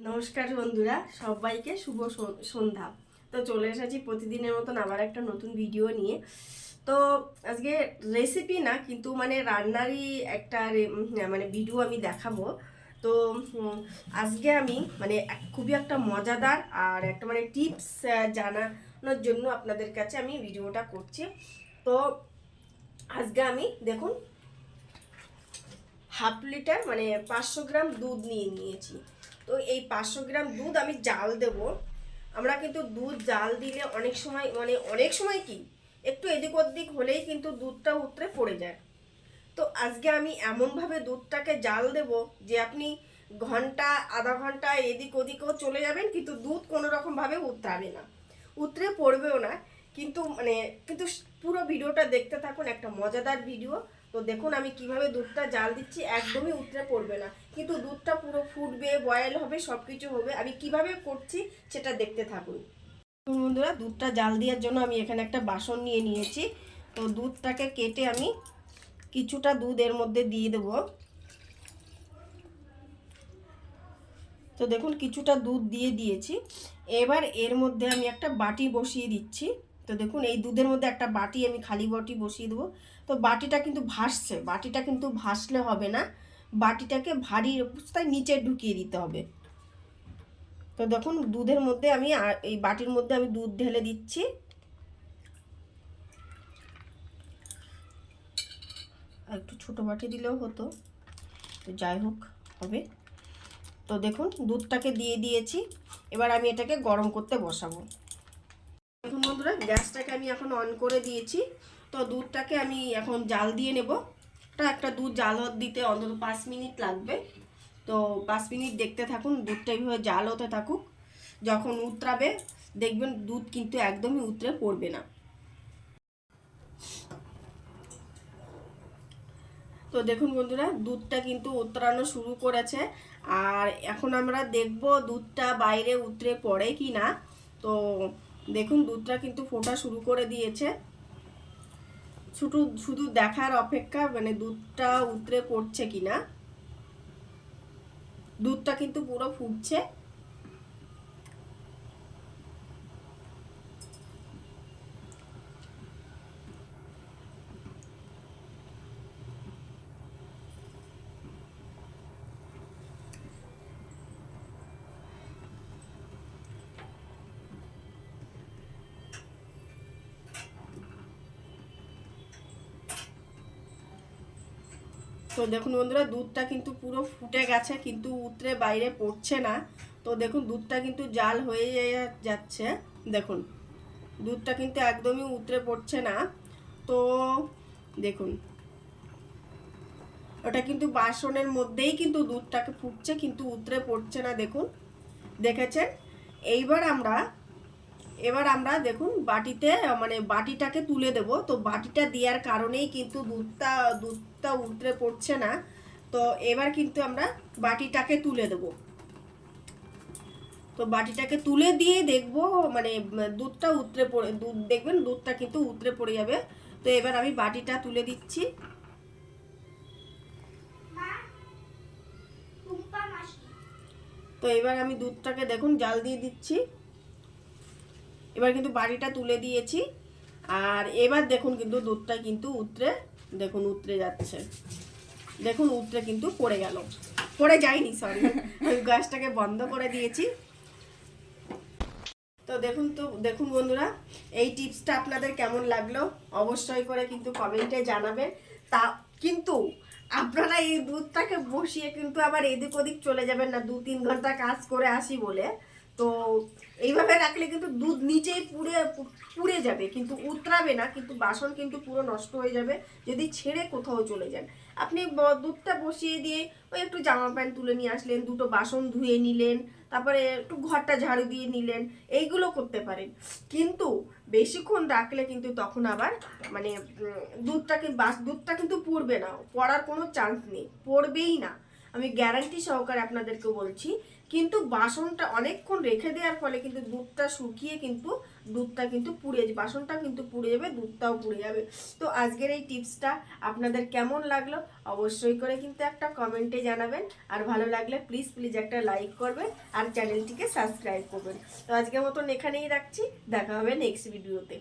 নমস্কার বন্ধুরা, সবাইকে শুভ সন- সন্ধ্যা। তো চলে এসেছি প্রতিদিনের মতন আবার একটা নতুন ভিডিও নিয়ে। তো আজকে রেসিপি না, কিন্তু মানে রান্নারই একটা মানে ভিডিও আমি দেখাবো। তো আজকে আমি মানে খুবই একটা মজাদার আর একটা মানে টিপস জানানোর জন্য আপনাদের কাছে আমি ভিডিওটা করছি। তো আজকে আমি দেখুন হাফ লিটার মানে পাঁচশো গ্রাম দুধ নিয়ে নিয়েছি। তো এই পাঁচশো গ্রাম দুধ আমি জাল দেব। আমরা কিন্তু দুধ জাল দিলে অনেক সময় মানে অনেক সময় কি, একটু এদিক ওদিক হলেই কিন্তু দুধটা উতরে পড়ে যায়। তো আজকে আমি এমনভাবে দুধটাকে জাল দেব যে আপনি ঘণ্টা, আধা ঘণ্টা এদিক ওদিকেও চলে যাবেন, কিন্তু দুধ কোনো রকমভাবে উতরাবে না। উতরে পড়বেও না। কিন্তু মানে কিন্তু পুরো ভিডিওটা দেখতে থাকুন, একটা মজাদার ভিডিও। তো দেখুন আমি কীভাবে দুধটা জাল দিচ্ছি, একদমই উতরে পড়বে না। কিন্তু দুধটা পুরো ফুটবে বয়েল হবে সব কিছু হবে। আমি কীভাবে করছি সেটা দেখতে থাকুন। বন্ধুরা, দুধটা জাল দেওয়ার জন্য আমি এখানে একটা বাসন নিয়ে নিয়েছি। তো দুধটাকে কেটে আমি কিছুটা দুধ এর মধ্যে দিয়ে দেবো। তো দেখুন, কিছুটা দুধ দিয়ে দিয়েছি। এবার এর মধ্যে আমি একটা বাটি বসিয়ে দিচ্ছি। তো দেখুন, এই দুধের মধ্যে একটা বাটি আমি খালি বাটি বসিয়ে দেবো। তো বাটিটা কিন্তু ভাসছে, বাটিটা কিন্তু ভাসলে হবে না। বাটিটাকে ভারী অবস্থায় নিচে ঢুকিয়ে দিতে হবে। তো দেখুন, দুধের মধ্যে আমি এই বাটির মধ্যে আমি দুধ ঢেলে দিচ্ছি। একটু ছোট বাটি দিলেও হতো। তো যাই হোক, হবে। তো দেখুন, দুধটাকে দিয়ে দিয়েছি। এবার আমি এটাকে গরম করতে বসাবো। বন্ধুরা, গ্যাসটাকে আমি এখন অন করে দিয়েছি। তো দুধটাকে আমি এখন জাল দিয়ে নেব। এটা একটা দুধ জাল দিতে অন্তত পাঁচ মিনিট লাগবে। তো পাঁচ মিনিট দেখতে থাকুন, দুধটা এইভাবে জাল হতে থাকুক। যখন উতরাবে, দেখবেন দুধ কিন্তু একদমই উতরে পড়বে না। তো দেখুন বন্ধুরা, দুধটা কিন্তু উতরানো শুরু করেছে। আর এখন আমরা দেখব দুধটা বাইরে উতরে পড়ে কি না তো দেখুন, দুধটা কিন্তু ফোটা শুরু করে দিয়েছে। শুধু শুধু দেখার অপেক্ষা মানে দুধটা উতরে পড়ছে কিনা। দুধটা কিন্তু পুরো ফুটছে। তো দেখুন বন্ধুরা, দুধটা কিন্তু পুরো ফুটে গেছে, কিন্তু উতরে বাইরে পড়ছে না। তো দেখুন, দুধটা কিন্তু জাল হয়ে যাচ্ছে। দেখুন, দুধটা কিন্তু একদমই উতরে পড়ছে না। তো দেখুন, ওটা কিন্তু বাসনের মধ্যেই কিন্তু দুধটাকে ফুটছে, কিন্তু উতরে পড়ছে না। দেখুন, দেখেছেন? এইবার আমরা এবার আমরা দেখুন বাটিতে মানে বাটিটাকে তুলে দেব। তো বাটিটা দেওয়ার কারণেই কিন্তু দুধটা দুধটা উতরে পড়ছে না। তো এবার কিন্তু আমরা বাটিটাকে তুলে দেব। তো বাটিটাকে তুলে দিয়ে দেখব মানে দুধটা উতরে পড়ে, দুধ দেখবেন দুধটা কিন্তু উতরে পড়ে যাবে। তো এবার আমি বাটিটা তুলে দিচ্ছি। তো এবার আমি দুধটাকে দেখুন জাল দিয়ে দিচ্ছি। এবার কিন্তু বাড়িটা তুলে দিয়েছি। আর এবার দেখুন কিন্তু দুধটা কিন্তু উতরে দেখুন উতরে যাচ্ছে। দেখুন উতরে কিন্তু পড়ে গেল। পড়ে যায়নি সরি আমি গ্যাসটাকে বন্ধ করে দিয়েছি। তো দেখুন তো দেখুন বন্ধুরা এই টিপসটা আপনাদের কেমন লাগল অবশ্যই করে কিন্তু কমেন্টে জানাবেন তা কিন্তু আপনারা এই দুধটাকে বসিয়ে কিন্তু আবার এদিক ওদিক চলে যাবেন না দু তিন ঘণ্টা কাজ করে আসি বলে। তো এইভাবে রাখলে কিন্তু দুধ নিচেই পুড়ে পুড়ে যাবে, কিন্তু উতরাবে না, কিন্তু বাসন কিন্তু পুরো নষ্ট হয়ে যাবে, যদি ছেড়ে কোথাও চলে যান। আপনি দুধটা বসিয়ে দিয়ে ওই একটু জামা প্যান্ট তুলে নিয়ে আসলেন, দুটো বাসন ধুয়ে নিলেন, তারপরে একটু ঘরটা ঝাড়ু দিয়ে নিলেন, এইগুলো করতে পারেন। কিন্তু বেশিক্ষণ রাখলে কিন্তু তখন আবার মানে বাস, দুধটা কিন্তু পড়বে না, পড়ার কোনো চান্স নেই, পড়বেই না। আমি গ্যারান্টি সহকারে আপনাদেরকে বলছি, কিন্তু বাসনটা অনেকক্ষণ রেখে দেওয়ার ফলে কিন্তু দুধটা শুকিয়ে কিন্তু দুধটা কিন্তু পুড়ে বাসনটা কিন্তু পুড়ে যাবে, দুধটাও পুড়ে যাবে। তো আজকের এই টিপসটা আপনাদের কেমন লাগল অবশ্যই করে কিন্তু একটা কমেন্টে জানাবেন। আর ভালো লাগলে প্লিজ প্লিজ একটা লাইক করবেন আর চ্যানেলটিকে সাবস্ক্রাইব করবেন। তো আজকের মতন এখানেই রাখছি, দেখা হবে নেক্সট ভিডিওতে